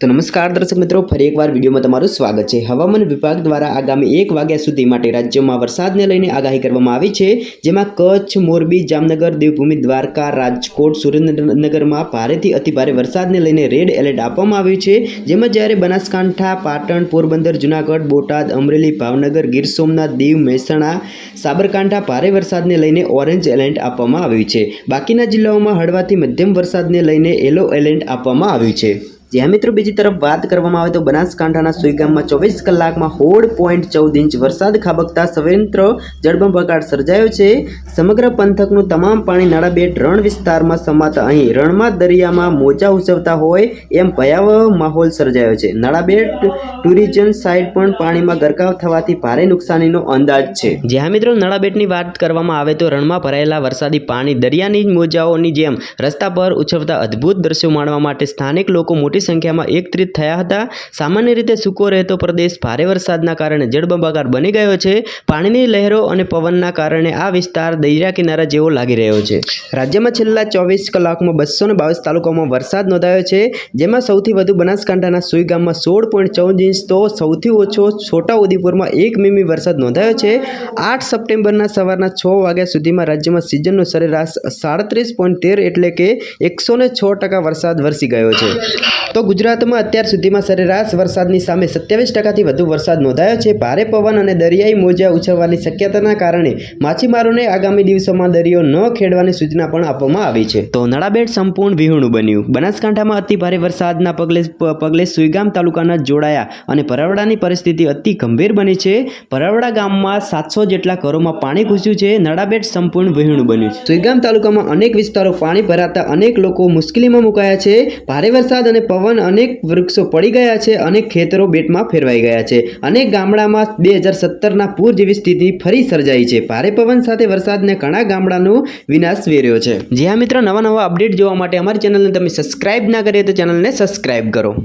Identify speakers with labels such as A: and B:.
A: તો નમસ્કાર દર્શક મિત્રો, ફરી એકવાર વિડીયોમાં તમારું સ્વાગત છે. હવામાન વિભાગ દ્વારા આગામી એક વાગ્યા સુધી માટે રાજ્યમાં વરસાદને લઈને આગાહી કરવામાં આવી છે, જેમાં કચ્છ, મોરબી, જામનગર, દેવભૂમિ, દ્વારકા, રાજકોટ, સુરેન્દ્રનગરમાં ભારેથી અતિભારે વરસાદને લઈને રેડ એલર્ટ આપવામાં આવ્યું છે. જેમાં જ્યારે બનાસકાંઠા, પાટણ, પોરબંદર, જુનાગઢ, બોટાદ, અમરેલી, ભાવનગર, ગીર સોમનાથ, દીવ, મહેસાણા, સાબરકાંઠા ભારે વરસાદને લઈને ઓરેન્જ એલર્ટ આપવામાં આવ્યું છે. બાકીના જિલ્લાઓમાં હળવાથી મધ્યમ વરસાદને લઈને યલો એલર્ટ આપવામાં આવ્યું છે. જ્યાં મિત્રો બીજી તરફ વાત કરવામાં આવે તો બનાસકાંઠાના સુઈગામમાં ચોવીસ કલાકમાં હોળ પોઈન્ટ ચૌદ ઇંચ વરસાદ ખાબકતા સ્વતંત્ર જળબંબાકાર સર્જાયો છે. સમગ્ર પંથકનું તમામ પાણી નાળાબેટ રણ વિસ્તારમાં સમાતા અહીં રણમાં દરિયામાં મોજા ઉછવતા હોય એમ ભયાવહ માહોલ સર્જાયો છે. નાળાબેટ ટુરિઝમ સાઇટ પણ પાણીમાં ગરકાવ થવાથી ભારે નુકસાનીનો અંદાજ છે. જ્યાં મિત્રો નાળાબેટની વાત કરવામાં આવે તો રણમાં ભરાયેલા વરસાદી પાણી દરિયાની મોજાઓની જેમ રસ્તા પર ઉછળતા અદ્ભુત દ્રશ્યો માણવા માટે સ્થાનિક લોકો મોટી સંખ્યામાં એકત્રિત થયા હતા. સામાન્ય રીતે સૂકો રહેતો પ્રદેશ ભારે વરસાદના કારણે જળબંબાકાર બની ગયો છે. પાણીની લહેરો અને પવનના કારણે આ વિસ્તાર દરિયા કિનારા જેવો લાગી રહ્યો છે. રાજ્યમાં છેલ્લા ચોવીસ કલાકમાં બસો બાવીસ તાલુકામાં વરસાદ નોંધાયો છે. જેમાં સૌથી વધુ બનાસકાંઠાના સુઈ ગામમાં સોળ પોઈન્ટ ચૌદ ઇંચ તો સૌથી ઓછો છોટાઉદેપુરમાં એક મીમી વરસાદ નોંધાયો છે. આઠ સપ્ટેમ્બરના સવારના છ વાગ્યા સુધીમાં રાજ્યમાં સિઝનનો સરેરાશ સાડત્રીસ પોઈન્ટ તેર એટલે કે એકસો છ ટકા વરસાદ વરસી ગયો છે. તો ગુજરાતમાં અત્યાર સુધીમાં સરેરાશ વરસાદની સામે સત્યાવીસ ટકાથી વધુ વરસાદ નોંધાયો છે. ભારે પવન અને દરિયાઈ મોજા ઉછળવાની શક્યતાના કારણે માછીમારોને આગામી દિવસોમાં દરિયો ન ખેડવાની સૂચના પણ આપવામાં આવી છે. તો નળાબેટ સંપૂર્ણ વિહોણું બન્યું. બનાસકાંઠામાં અતિ ભારે વરસાદના પગલે પગલે સુઈગામ તાલુકાના જોડાયા અને પરવડાની પરિસ્થિતિ અતિ ગંભીર બની છે. પરવડા ગામમાં સાતસો જેટલા ઘરોમાં પાણી ઘૂસ્યું છે. નળાબેટ સંપૂર્ણ વિહોણું બન્યું છે. સુઈગામ તાલુકામાં અનેક વિસ્તારો પાણી ભરાતા અનેક લોકો મુશ્કેલીમાં મુકાયા છે. ભારે વરસાદ અને પવન અનેક વૃક્ષો પડી ગયા છે, અનેક ખેતરો બેટમાં ફેરવાઈ ગયા છે. અનેક ગામડામાં બે હજાર સત્તરના પૂર જેવી સ્થિતિ ફરી સર્જાઈ છે. ભારે પવન સાથે વરસાદને ઘણા ગામડાનો વિનાશ વેર્યો છે. જ્યાં મિત્રો નવા નવા અપડેટ જોવા માટે અમારી ચેનલને તમે સબસ્ક્રાઇબ ના કરીએ તો ચેનલને સબસ્ક્રાઇબ કરો.